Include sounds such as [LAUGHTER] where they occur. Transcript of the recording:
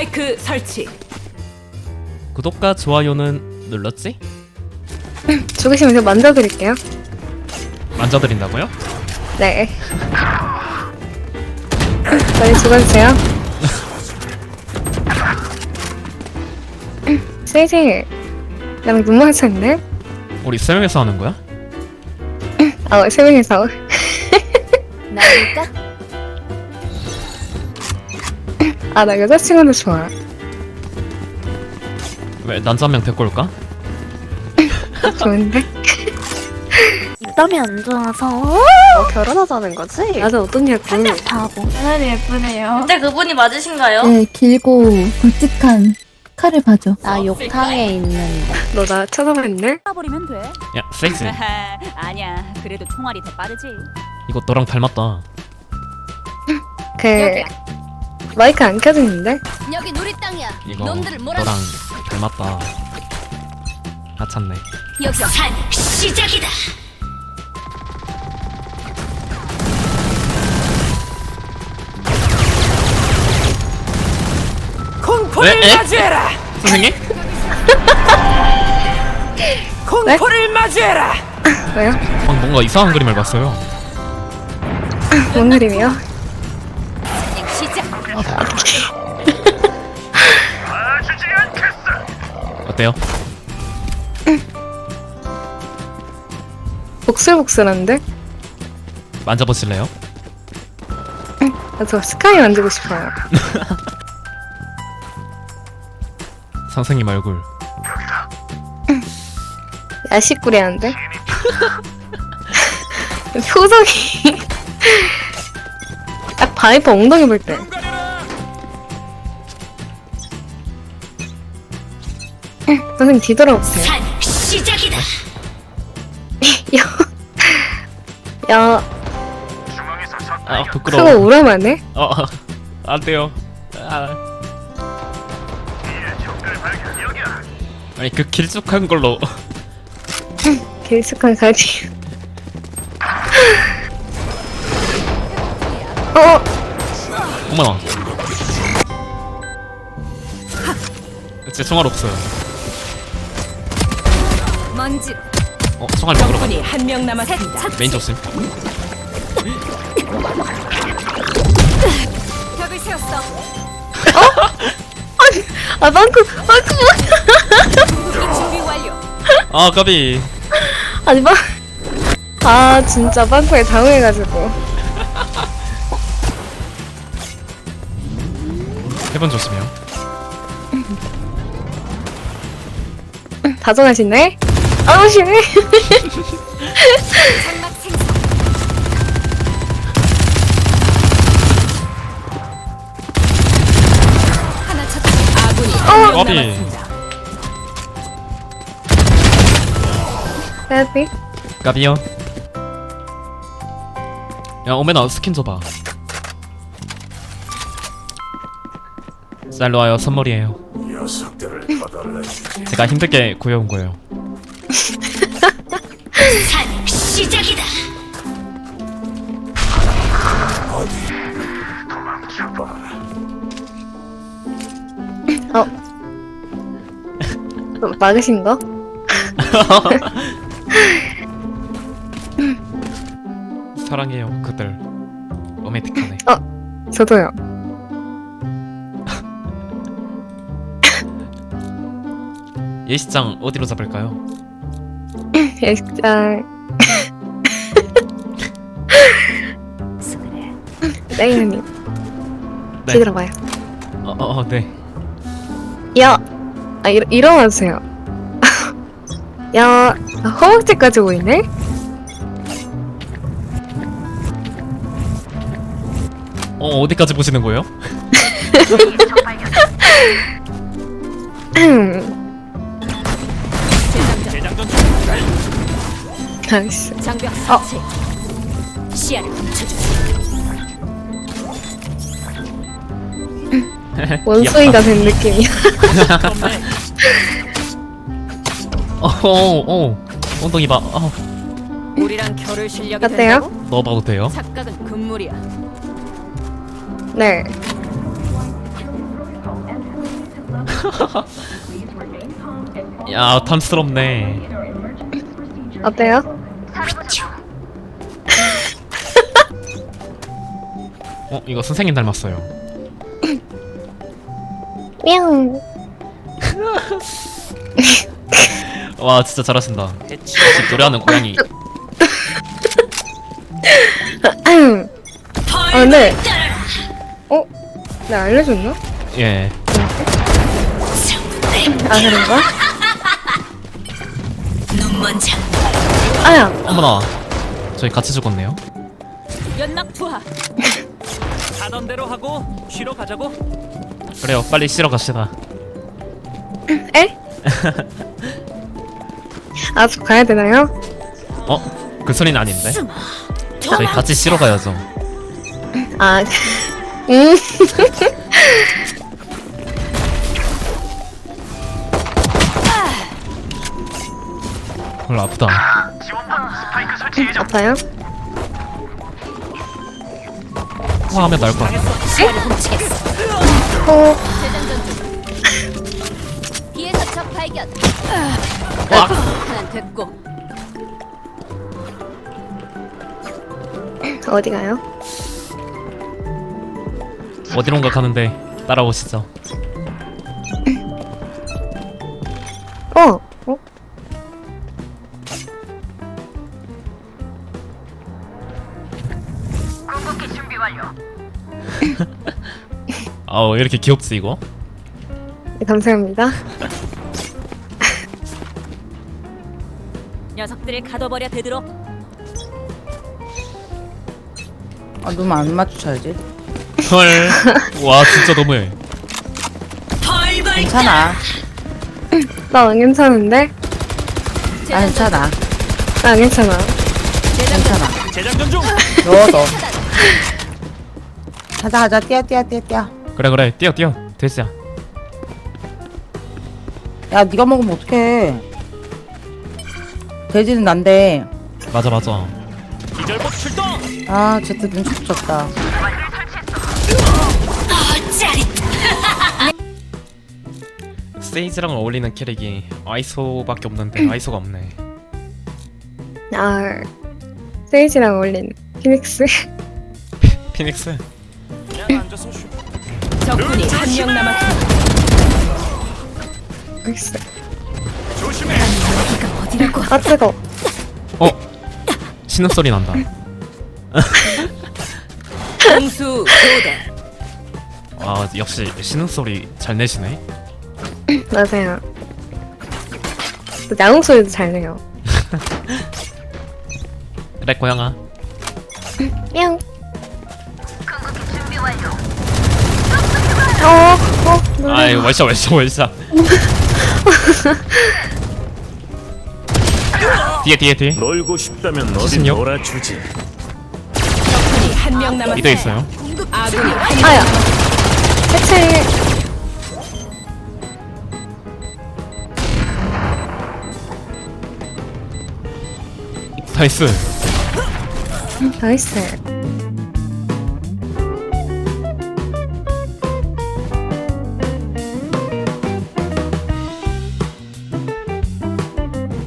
스파이크 설치. 구독과 좋아요는 눌렀지? 죽으시면 제가 만져드릴게요. 만져드린다고요? 네. 빨리 죽어주세요. 세이지, 나랑 눈 마주쳤네? 우리 세 명이서 하는 거야? 아, 세 명이서. 나올까? 아, 나 여자친구도 좋아. 왜 남자 한명 데리고 올까? [LAUGHS] 좋은데? 입담이 안 좋아서 어, 결혼하자는 거지? 나도 어떤 예고 바보. 하늘이 예쁘네요. 근데 그분이 맞으신가요? 네, 길고 굵직한 칼을 봐줘. 나 욕탕에 있는데. [LAUGHS] 너나 쳐다봤네? 버리면 돼. 야 세이지 [LAUGHS] 아니야. 그래도 총알이 더 빠르지. 이거 너랑 닮았다 그, 마이크 안 켜졌는데? 여기 우리 땅이야. 이거 놈들을 몰아. 너랑 닮았다 하찮네 여기서 산 시작이다. 공포를 에? 에? 맞이해라. 선생님? [LAUGHS] 공포를 맞이해라. 왜요? 어, 뭔가 이상한 그림을 봤어요 뭔 그림이요? 시작. 어때요? 복슬복슬한데? 만져보실래요? 아, 저 스카이 만지고 싶어요. [LAUGHS] 선생님 얼굴 야식구리한데? [LAUGHS] 표정이 [LAUGHS] 딱 바이퍼 엉덩이 볼 때. 선생님 뒤돌아보세요. 산 시작이다. [LAUGHS] 야, 야, 아 그거 부끄러워 오라마네? 어, 어, 안 돼요 아. 아니 그 길쭉한 걸로 [LAUGHS] 길쭉한 가지. [LAUGHS] 어, 어머나 제 총알 없어요 먼지. 어 총알 먹으러 가 적군이 한 명 남았습니다. 메인 조심 벽을 세웠어. 아, 방금, 방금, 궁극기 준비 완료. 아 까비 아니, 방, 아, 진짜 빵꾸에 당황해가지고. 해본 조심해요 다정하시네? 아우, 심해. 까비 남았습니다. 해피? 까비요. 야 오메나 스킨 줘봐. 쌀로 와요. 선물이에요. 제가 힘들게 구해온 거예요 산 [LAUGHS] 시작이다. 어. 막으신 거? [LAUGHS] 사랑해요 그들 로맨틱하네 저도요. [LAUGHS] 예시장 어디로 잡을까요? 예, 진짜. 레이누님, 네. 뒤 들어봐요. 어 어 어, 네 야! 아, 일, 일어나세요. [LAUGHS] 야, 아, 허벅지까지 보이네? 어 어디까지 보시는 거예요? [LAUGHS] [LAUGHS] 나이스. 장벽 설치. 시야를 훔쳐줘. 원숭이가 된 느낌이야. 어어 어, 엉덩이 봐 어, 우리랑 겨룰 실력이 어때요? 된다고? 넣어봐도 돼요? 착각은 금물이야. 네. [LAUGHS] 야 탐스럽네 어때요? 어 이거 선생님 닮았어요 뿅. [LAUGHS] 와 진짜 잘하신다 역시 노래하는 고양이 아, 근데. 어? 내가 알려줬나? 예 아, 그런가? 눈. 아야. 어머나 저희 같이 죽었네요 연락 투하. 하던 대로 하고 쉬러 가자고. 그래요 빨리 쉬러 갑시다 에? [LAUGHS] 아, 저 가야 되나요? 어? 그 소리는 아닌데? 저희 같이 쉬러 가야죠 아, [LAUGHS] 음. 별로 아프다 아파요? 화 하면 나을 것 같아 훔치겠어. 어, 재장전 중. 뒤에서 적 발견. 와 하나 됐고. 어디 가요? 어디론가 가는데 따라오시죠 어, 어? [LAUGHS] 아우 왜 이렇게 귀엽지 이거? 네, 감사합니다. [LAUGHS] 녀석들을 가둬버려 되도록. 아, 너무 안 맞춰야지. 헐 와 진짜 너무해 괜찮아. 나 안 괜찮은데? 아, 괜찮아. 나 안 괜찮아. 괜찮아. 재장전 중. 넣어서. 가자, 가자. 뛰어, 뛰어, 뛰어, 뛰어. 그래 그래 뛰어 뛰어 돼지야 야, 네가 먹으면 어떡해. 돼지는 난데. 맞아 맞아 기절복 출동. 아, 제트 눈치 붙였다. 세이지랑 어울리는 캐릭이 아이소밖에 없는데 아이소가 없네 아, 세이지랑 어울린 피닉스? 피닉스. 적군이 한 명 남았습니다. 피닉스. 조심해. 아, 뜨거. 어? 신음 소리 난다 공수 교대. 아 역시 신음 소리 잘 내시네 맞아요. 또 야옹 소리도 잘 내요. [LAUGHS] 그래 고양아 뿅. 어, 어, 노래. 아이 월샷 월샷 월샷 뒤에 뒤에 뒤에 놀고 싶다면 어디 76? 놀아주지. 적군이 한 명 남았습니다. 이도 있어요 아군이 한 아야. 해체. 나이스 나이스.